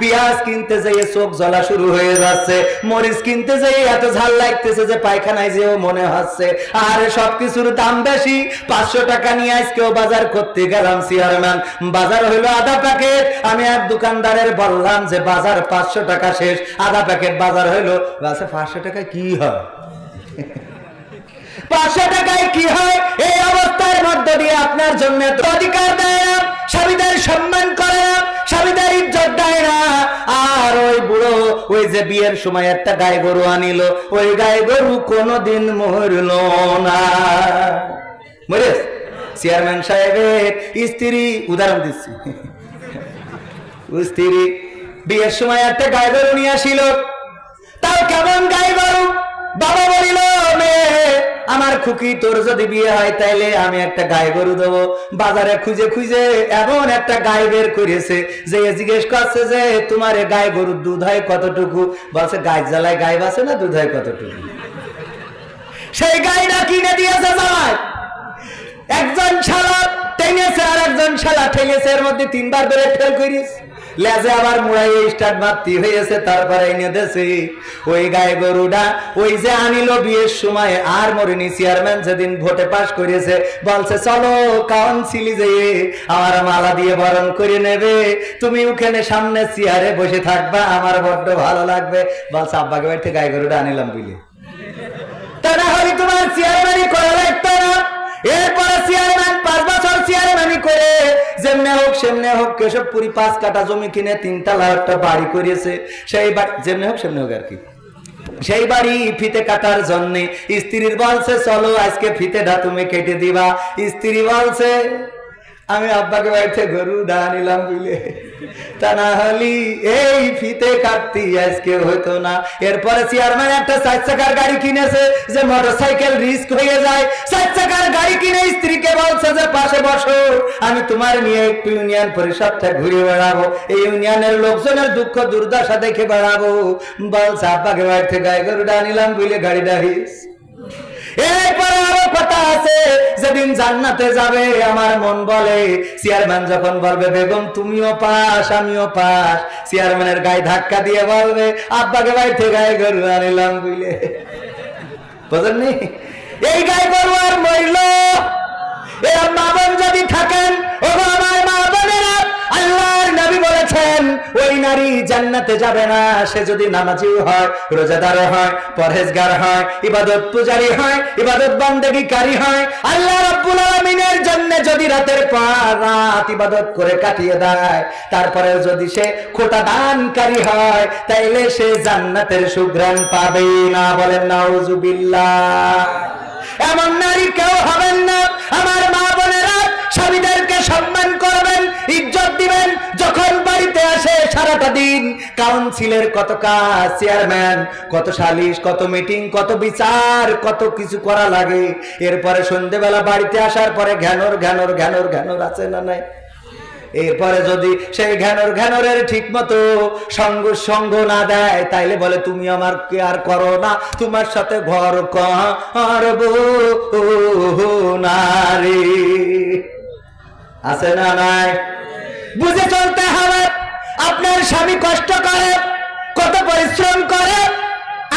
পেঁয়াজ কিনতে যেয়ে চোখ জ্বলা শুরু হয়ে যাচ্ছে। মরিচ কিনতে যেয়ে এত ঝাল লাগতেছে যে পায়খানায় যেও মনে হচ্ছে। আর সবকিছুর দাম বেশি। পাঁচশো টাকা নিয়ে আজকেও বাজার করতে গেলাম চেয়ারম্যান। বাজার হইল আধা প্যাকেট। আমি এক দোকানদারের বললাম যে বাজার পাঁচশো টাকা শেষ। আধা প্যাকেট বাজার হইল। আচ্ছা পাঁচশো টাকা কি হয়? পাঁচশো টাকায় কি হয়? এই অবস্থার মধ্য দিয়ে আপনার জন্য অধিকার দেয়। স্বামীদের সম্মান করে। স্বামীদের ইজ্জত দেয় না। আর ওই বুড়ো, ওই যে বিয়ের সময় একটা গায়ে গরু আনিল। ওই গায়ে গরু কোনোদিন মরল না। চেয়ারম্যান সাহেবের স্ত্রী, উদাহরণ দিচ্ছি। স্ত্রী, বিয়ের সময় একটা গায়ে গরু নিয়ে আসিল। তাও কেমন গায়ে গরু? বাবা বলিল আমার খুকি তোর যদি বিয়ে হয়, তাইলে আমি একটা গায়ে গরু দেবো। বাজারে খুঁজে খুঁজে এমন একটা গায়ে বের করেছে, যে জিজ্ঞেস করছে যে, তোমার গায়ে গরুর দুধ হয় কতটুকু? বলছে গায়ে জ্বালায় গায়ে বাসে না দুধ হয় কতটুকু? সেই গাইটা কিনে দিয়েছে জামাই। একজন শালা টেনেছে আর একজন শালা ঠেলেছে, এর মধ্যে তিনবার ধরে ফেল করিস। লেজে আবার মুড়াই স্টার্ট মারতি, হয়েছে, তারপরে এনে দেছে। ওই গায়ে গরুটা, ওই যে আনিল বিয়ের সময়, আর মরিনি চেয়ারম্যান যেদিন ভোটে পাশ করেছে, বলছে, চলো কাউন্সিলি যে আমার মালা দিয়ে বরণ করে নেবে। তুমি ওখানে সামনে চেয়ারে বসে থাকবা, আমার বড্ড ভালো লাগবে। বলছে, আব্বাকে বাড়িতে গায়ে গরুটা আনিলাম বুঝলি। তা না হলে তোমার চেয়ারম্যানই করা লাগতো না। এরপরে চেয়ারম্যান, পাঁচ বছর করে, যেমনে হোক সেমনে হোক কেশবপুরি পাঁচ কাটা জমি কিনে তিনতলা একটা বাড়ি করিয়েছে। সেই বাড়ি, যেমনে হোক সেমনে হোক আর কি। সেই বাড়ি ফিতে কাটার জন্যে স্ত্রীর বলছে, চলো আজকে ফিতেটা তুমি কেটে দিবা। স্ত্রী বলছে আমি আব্বাকে বাড়িতে গরু ডা নিলাম বুঝলে? তা না হলি এই ফিতে কাটতি, আজকে হইতো না। এরপরে চেয়ারম্যান একটা চার চাকার গাড়ি কিনেছে, যে মোটরসাইকেল রিস্ক হয়ে যায়। চার চাকার গাড়ি কিনে স্ত্রীকে বলছে যে, পাশে বসো, আমি তোমার নিয়ে একটু ইউনিয়ন পরিষদটা ঘুরে বেড়াবো। এই ইউনিয়নের লোকজনের দুঃখ, দুর্দশা দেখে বেড়াবো। বলছে, আব্বাকে বাড়িতে গায়ে গরুটা নিলাম বুঝলে, গাড়িটা হিস। যেদিন জান্নাতে যাবে, আমার মন বলে, চেয়ারম্যান যখন বলবে, বেগম, তুমিও পাস, আমিও পাস। চেয়ারম্যানের গায়ে ধাক্কা দিয়ে বলবে, আব্বাকে বাড়িতে গায়ে গরু আনিলাম বুঝলে বুঝলেননি এই গায়ে গরু আর মরিল। এরা মা বোন যদি থাকেন ও আমার মা বোনেরা আল্লাহর নবী বলেছেন, ওই নারী জান্নাতে যাবে না। সে যদি নামাজিও হয় রোজাদার হয়, পরহেজগার হয়, ইবাদত পূজারী হয়, ইবাদত বান্দেগীকারী হয়, আল্লাহ রাব্বুল আলামিনের জন্য যদি রাতের পর রাত ইবাদত করে কাটিয়ে দেয়, তারপরে যদি সে খোটা দানকারী হয়, তাইলে সে জান্নাতের সুগ্রাণ পাবে না। বলেন, নাউজুবিল্লাহ। এমন নারী কেউ হবেন না। আমার মা কাউন্সিলের কত কাজ, চেয়ারম্যান, কত সালিশ, কত মিটিং, কত বিচার, কত কিছু করা লাগে। এরপরে সন্ধেবেলা বাড়িতে আসার পরে ঘ্যানোর ঘ্যানোর ঘ্যানোর ঘ্যানোর আছে না নাই? এরপরে যদি সেই ঘ্যানোর, ঘ্যানোরের ঠিক মতো সঙ্গ সঙ্গ না দেয়, তাইলে বলে, তুমি আমার কেয়ার করো না? তোমার সাথে ঘর করব না রে আছে না নাই? বুঝে চলতে হবে। আপনার স্বামী কষ্ট করে, কত পরিশ্রম করে,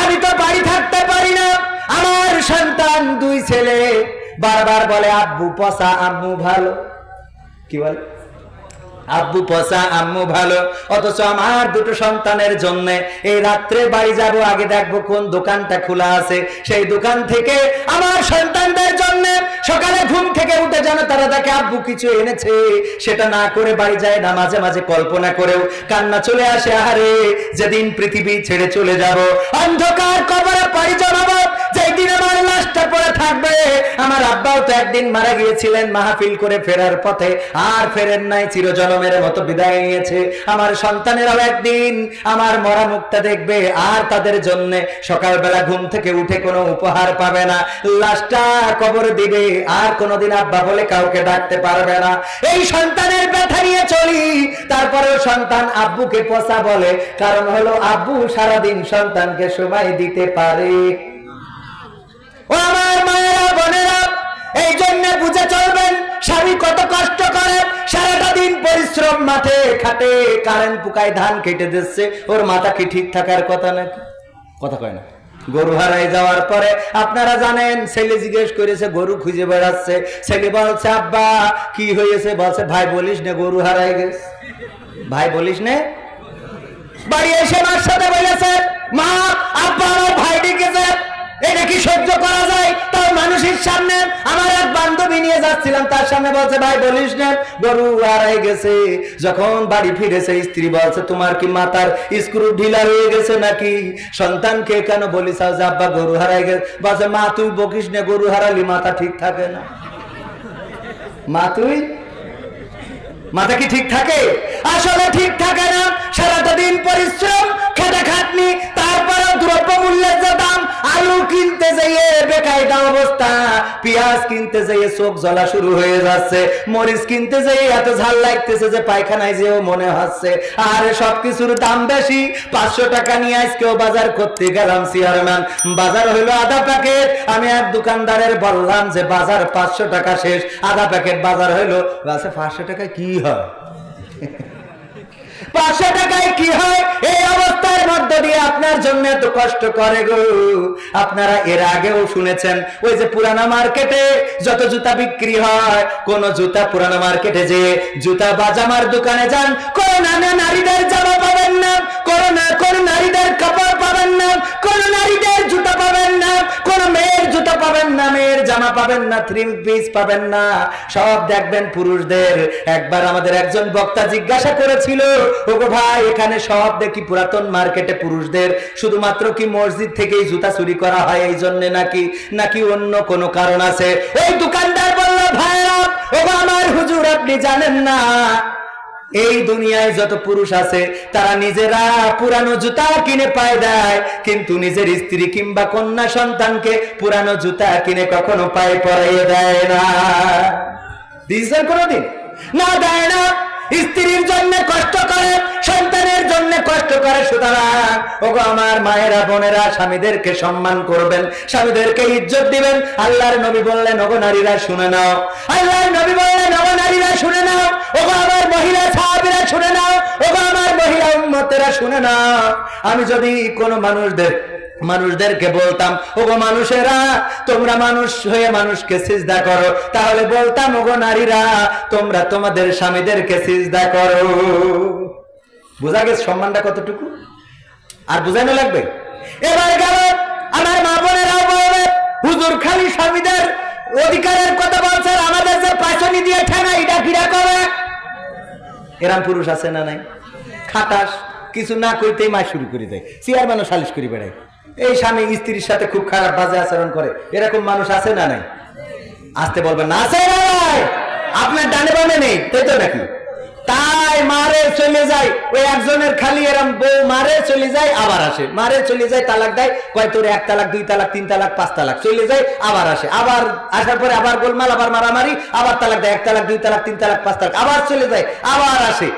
আমি তো বাড়ি থাকতে পারি না। আমার সন্তান দুই ছেলে, বারবার বলে, আব্বু পসা আম্মু ভালো। কি বলে? আব্বু পচা আম্মু ভালো। অথচ আমার দুটো সন্তানের জন্য এই রাত্রে বাড়ি যাব, আগে দেখব কোন দোকানটা খোলা আছে। সেই দোকান থেকে আমার সন্তানদের জন্য সকালে ঘুম থেকে উঠে যেন তারা দেখে, আব্বু কিছু এনেছে। সেটা না করে বাড়ি যায় না, মাঝে মাঝে কল্পনা করেও কান্না চলে আসে, আহারে, যেদিন পৃথিবী ছেড়ে চলে যাব। অন্ধকার কবরে পাড়ি জমাবো যেই দিন আমার লাশটা পড়ে থাকবে। আমার আব্বাও তো একদিন মারা গিয়েছিলেন, মাহফিল করে ফেরার পথে। আর ফেরেন নাই চিরজনমের মতো বিদায় নিয়েছে। আমার সন্তানেরাও একদিন আমার মরা মুখটা দেখবে, আর তাদের জন্য সকালবেলা ঘুম থেকে উঠে কোনো উপহার পাবে না। লাশটা কবর দিবে, আর কোনোদিন আব্বা বলে কাউকে ডাকতে পারবে না। এই সন্তানের ব্যথা নিয়ে চলি। তারপরেও সন্তান আব্বুকে পচা বলে, কারণ হলো আব্বু সারাদিন সন্তানকে সময় দিতে পারে। ও আমার মায়েরা, বোনেরা, এই জন্য বুঝে চলবেন স্বামী কত কষ্ট করে, সারাটা দিন পরিশ্রম মাঠে খাটে কারেন্ট পুকায় ধান কেটে দিচ্ছে। ওর মাথা কি ঠিক থাকার কথা নাকি? কথা কয় না। গরু হারাই যাওয়ার পরে আপনারা জানেন, ছেলে জিজ্ঞেস করেছে, গরু খুঁজে বেড়াচ্ছে। ছেলে বলছে, আব্বা, কি হয়েছে? বলছে, ভাই, বলিস না, গরু হারাই গেছে। ভাই, বলিস নে? বাড়ি এসে মার সাথে বলেছে, মা, আব্বা, আমার ভাই ডেকেছে। এটা কি সহ্য করা যায়? তার মানুষের সামনে আমার এক বান্ধবী নিয়ে যাচ্ছিলাম, তার সামনে বলছে, ভাই, বলিস না, গরু হারাই গেছে। যখন বাড়ি ফিরেছে, স্ত্রী বলছে, তোমার কি মাথার স্ক্রু ঢিলা হয়ে গেছে নাকি? সন্তানকে কেন বলিস যে আব্বা গরু হারাই গেছে? বলছে, মা, তুই বকিস না, গরু হারালি, মাথা ঠিক থাকে না। মা, তুই? মাথা কি ঠিক থাকে? আসলে ঠিক থাকে না। সারাটা দিন পরিশ্রম খেটে খাটনি তারপরে পাঁচশো টাকা নিয়ে বাজার করতে গেলাম বাজার হইল আধা প্যাকেট, আমি এক দোকানদারের বললাম যে বাজার পাঁচশো টাকা শেষ, আধা প্যাকেট বাজার হইল। পাঁচশো টাকায় কি হয়? পাঁচশো টাকায় কি হয়? এই অবস্থার মধ্য দিয়ে আপনার জন্য এত কষ্ট করে গো। আপনারা এর আগেও শুনেছেন, ওই যে পুরানা মার্কেটে যত জুতা বিক্রি হয়, কোন জুতা পুরানা মার্কেটে যে জুতা বাজামার দোকানে যান কোন নানা নারীদের জামা পাবেন না কোন না কোন নারীদের কাপড় পাবেন না, কোন নারীদের জুতা পাবেন না, কোন মেয়ের জুতা পাবেন না, মেয়ের জামা পাবেন না থ্রি পিস পাবেন না। সব দেখবেন পুরুষদের। একবার আমাদের একজন বক্তা জিজ্ঞাসা করেছিল, ওগো ভাই, এখানে সব দেখি পুরাতন মার্কেটে পুরুষদের। শুধুমাত্র কি মসজিদ থেকেই জুতা চুরি করা হয় এই জন্য নাকি? নাকি অন্য কোনো কারণ আছে? ওই দোকানদার বলল, ভাইরা, ওগো আমার হুজুর, আপনি জানেন না। এই দুনিয়ায় যত পুরুষ আছে, তারা নিজেরা পুরানো জুতা কিনে পায় দেয়। কিন্তু নিজের স্ত্রী কিংবা কন্যা সন্তানকে পুরানো জুতা কিনে কখনো পায়ে পরাইয়ে দেয় না। দিয়েছেন কোনোদিন? না দেয় না। স্ত্রীর জন্য কষ্ট সুতরাং আমার মায়েরা, বোনেরা, স্বামীদেরকে সম্মান করবেন, স্বামীদেরকে ইজ্জত দিবেন। আল্লাহর নবী বললেন, ওগো নারীরা, শুনে নাও। আল্লাহর নবী বললেন, ওগো নারীরা, শুনে নাও। ওগো আমার মহিলা শুনে নাও। ওগো আমার মহিলা শুনে নাও। আমি যদি কোনো মানুষদের, মানুষদেরকে বলতাম, ওগো মানুষেরা, তোমরা মানুষ হয়ে মানুষকে সিজদা করো, তাহলে বলতাম, ওগো নারীরা, তোমরা তোমাদের স্বামীদেরকে সিজদা করো। বোঝা গেছে সম্মানটা কতটুকু? আর বোঝানো লাগবে? এবার গেল আমার মা বোনেরাও বলবে, হুজুর খালি স্বামীদের অধিকারের কথা বলছেন আমাদের যে পাচনি দিয়ে ঠেনা এটা কিরা করে এরাম পুরুষ আছে না নাই? খাটাস, কিছু না কইতেই মা শুরু করে দেয়। চেয়ারম্যানও সালিশ করে বেড়ায়। এই স্বামী স্ত্রীর সাথে খুব খারাপ বাজে আচরণ করে। এরকম মানুষ আছে না নাই? আসতে বলবেন না আছে আপনার ডানে বামে নেই, তাই তো নাকি? তাই মারে চলে যায়, ওই একজনের খালি এরম বউ মারে চলে যায়, আবার আসে। মারে চলে যায়, তালাক দেয়, কয় তোর এক তালাক, দুই তালাক, তিন তালাক, পাঁচ তালাক, চলে যায়, আবার আসে। আবার আসার পরে আবার গোলমাল, আবার মারামারি, আবার তালাক দেয়, এক তালাক, দুই তালাক, তিন তালাক, পাঁচ তালাক, আবার চলে যায়, আবার আসে।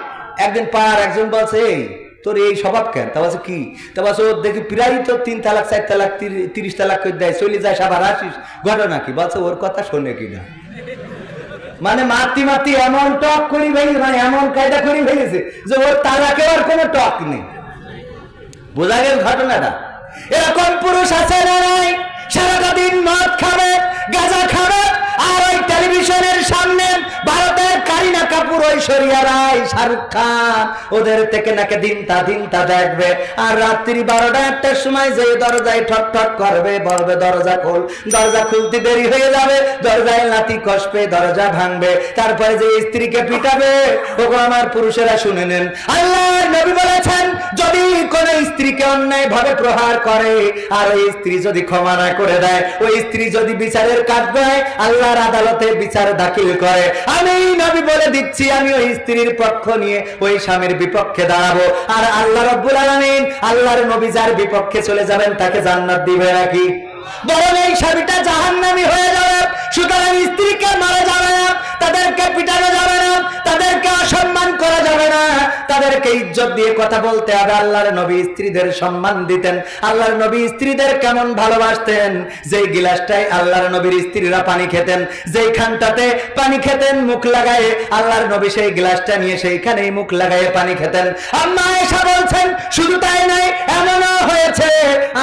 একদিন পার একজন বলছে, এই, তোর এই স্বভাব কেন? তা বলছে, কি? তা বলছে, ও দেখি প্রায় তো তিন তালাক, চার তালাক, তিরিশ তালাক করে দেয়, চলে যায় আবার আসিস। ঘটনা কি? বলছে, ওর কথা শোনে কিনা? মানে মাতি মাতি এমন টক করি ভেঙে মানে এমন কায়দা করি ভেঙেছে যে ওর তালাকে আর কোনো টক নেই। বোঝা গেল ঘটনাটা? এরকম পুরুষ আছে না নাই? সারাটা দিন মদ কাপুর ঐশ্বরিয়া রায়, শাহরুখ খান, ওদের থেকে নাকি দিনটা দিনটা দেখবে। আর রাত্রি বারোটা একটার সময় যে দরজায় ঠক ঠক করবে, বলবে, দরজা খোল। দরজা খুলতে দেরি হয়ে যাবে, দরজায় লাতি কষবে, দরজা ভাঙবে। তারপরে যে স্ত্রীকে পিটাবে, ওগো আমার পুরুষেরা শুনে নেন। আল্লাহ নবী বলেছেন স্ত্রীকে অন্যায় ভাবে প্রহার করে, আর ওই স্ত্রী যদি ক্ষমা না করে দেয়, ওই স্ত্রী যদি বিচারের কাজ দেয়, আল্লাহর আদালতে বিচার দাখিল করে। আমি নবী বলে দিচ্ছি, আমি ওই স্ত্রীর পক্ষ নিয়ে ওই স্বামীর বিপক্ষে দাঁড়াবো। আর আল্লাহ রব্বুল আলামিন আল্লাহর নবী যার বিপক্ষে চলে যাবেন, তাকে জান্নাত দিবে নাকি? বরং এই স্বামীটা জাহান্নামী হয়ে যাবে, সুতরাং স্ত্রীকে মারা যাবে না স্ত্রীদেরকে ইজ্জত দিয়ে কথা বলতে হবে। আল্লাহর নবী স্ত্রীদের সম্মান দিতেন। আল্লাহর নবী স্ত্রীদের কেমন ভালোবাসতেন? যেই গিলাসটাই আল্লাহর নবীর স্ত্রীরা পানি খেতেন, যেই খানটাতে পানি খেতেন, মুখ লাগায়ে আল্লাহর নবী সেই গ্লাসটা নিয়ে সেইখানেই মুখ লাগায়ে পানি খেতেন। আম্মা এসা বলছেন, শুধু তাই নাই এমনও হয়েছে।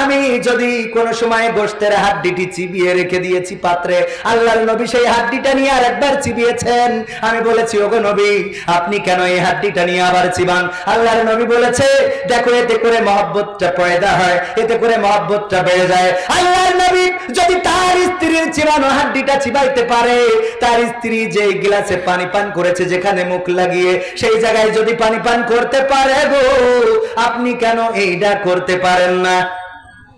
আমি যদি কোনো সময় গোষ্ঠের হাড্ডিটি চিবিয়ে রেখে দিয়েছি পাত্রে, আল্লাহর নবী সেই হাড্ডিটা নিয়ে আর একবার চিবিয়েছেন। আমি বলেছি, ওগো নবী, আপনি কেন এই হাড্ডিটা নিয়ে আবার চিবান? আল্লাহর নবী বলেছে, দেখো, এতে করে মহব্বতটা পয়দা হয়, এতে করে মহব্বতটা বেড়ে যায়। আল্লাহর নবী যদি তার স্ত্রীর চিবানো হাড্ডিটা চিবাইতে পারে, তার স্ত্রী যে গ্লাসে পানি পান করেছে, যেখানে মুখ লাগিয়ে, সেই জায়গায় যদি পানি পান করতে পারে গো, আপনি কেন এইটা করতে পারেন না?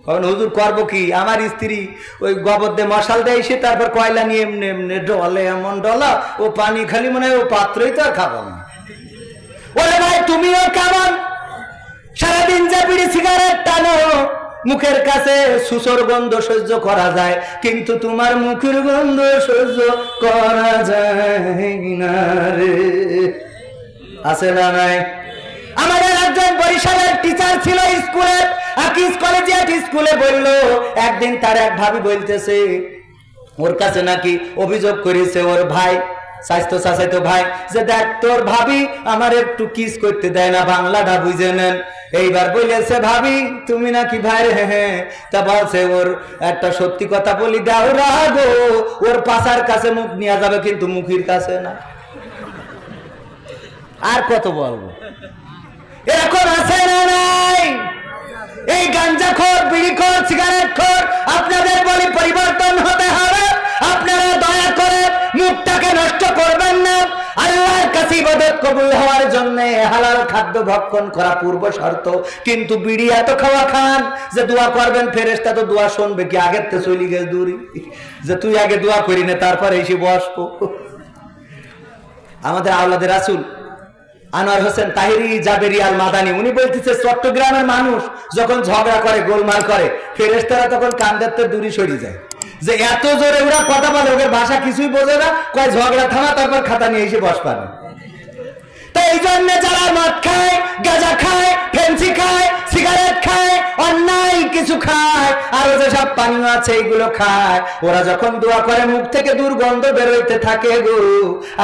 কারণ হুজুর করব কি? আমার স্ত্রী ওই গোবর দিয়ে মশাল দেয়, সে তারপর কয়লা নিয়ে এমনি এমনি ডলে, এমন ডলা, ও পানি খালি মনে হয় ও পাত্রই তো আর খাব না। ওরে ভাই, তুমিও কেমন? সারাদিন যে বিড়ি সিগারেট টানো, মুখের কাছে সুসর গন্ধ সহ্য করা যায়, কিন্তু তোমার মুখের গন্ধ সহ্য করা যায় না রে। আছে না নাই? আমাদের একজন বরিশালের টিচার ছিল স্কুলে আকিস কলেজিয়েট স্কুলে বলল, একদিন তার এক ভাবি বলতেছে, ওর কাছে নাকি অভিযোগ করেছে ওর ভাই। স্বাস্থ্য চাচাইতো ভাই, যে দেখ, তোর ভাবি আমার একটু কিস করতে দেয় না, বাংলাটা বুঝে নেন। এইবার বলেছে, ভাবি, তুমি নাকি ভাই হ্যাঁ তা বলছে, ওর একটা সত্যি কথা বলি, দাও রাগো ওর পাশার কাছে মুখ নিয়ে যাবে, কিন্তু মুখির কাছে না। আর কত বলব? এরকম আছে না নাই? এই গাঞ্জা খোর বিড়ি খোর সিগারেট খোর আপনাদের বলি পরিবর্তন হতে হবে আপনারা দয়া করে মুখটাকে নষ্ট করবেন না আল্লাহর আমাদের আওলাদের আনোয়ার হোসেন তাহিরি জাবেরি আল মাদানি উনি বলতেছে, চট্টগ্রামের মানুষ যখন ঝগড়া করে, গোলমাল করে ফেরেস্তারা তখন কান্দের তো দূরে সরে যায়। যে এত জোরে ওরা কথা বলে, ওদের ভাষা কিছুই বোঝে না, কয় ঝগড়া থামা, তারপর খাতা নিয়ে এসে বস তাই এই জন্য যারা মদ খায়, গাঁজা খায়, ফেন্সি খায়, সিগারেট খায়, অন্যায় কিছু খায়, আরও যেসব পানীয় আছে খায়, ওরা যখন দোয়া করে মুখ থেকে দুর্গন্ধ বেরোইতে থাকে গো।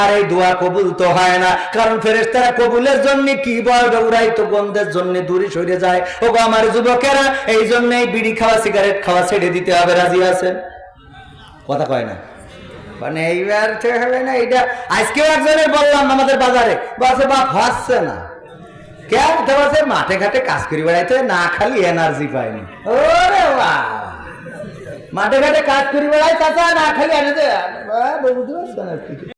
আর এই দোয়া কবুল তো হয় না, কারণ ফেরেশতারা কবুলের জন্য কি বল ওরাই তো গন্ধের জন্য দূরে সরে যায়। ও আমার যুবকেরা, এই জন্যই বিড়ি খাওয়া, সিগারেট খাওয়া ছেড়ে দিতে হবে, রাজি আছেন? কথা কয় না। মানে এইবার হবে না এটা আজকেও একজনের বললাম আমাদের বাজারে, বলছে, বাপ, হাসছে না। কেন? বলছে, মাঠে ঘাটে কাজ করি বেড়াইতে না, খালি এনার্জি পায়নি ওরে বা মাঠে ঘাটে কাজ করি বেড়াই, চাচা, না খালি এনার্জি বুঝতে পারছ না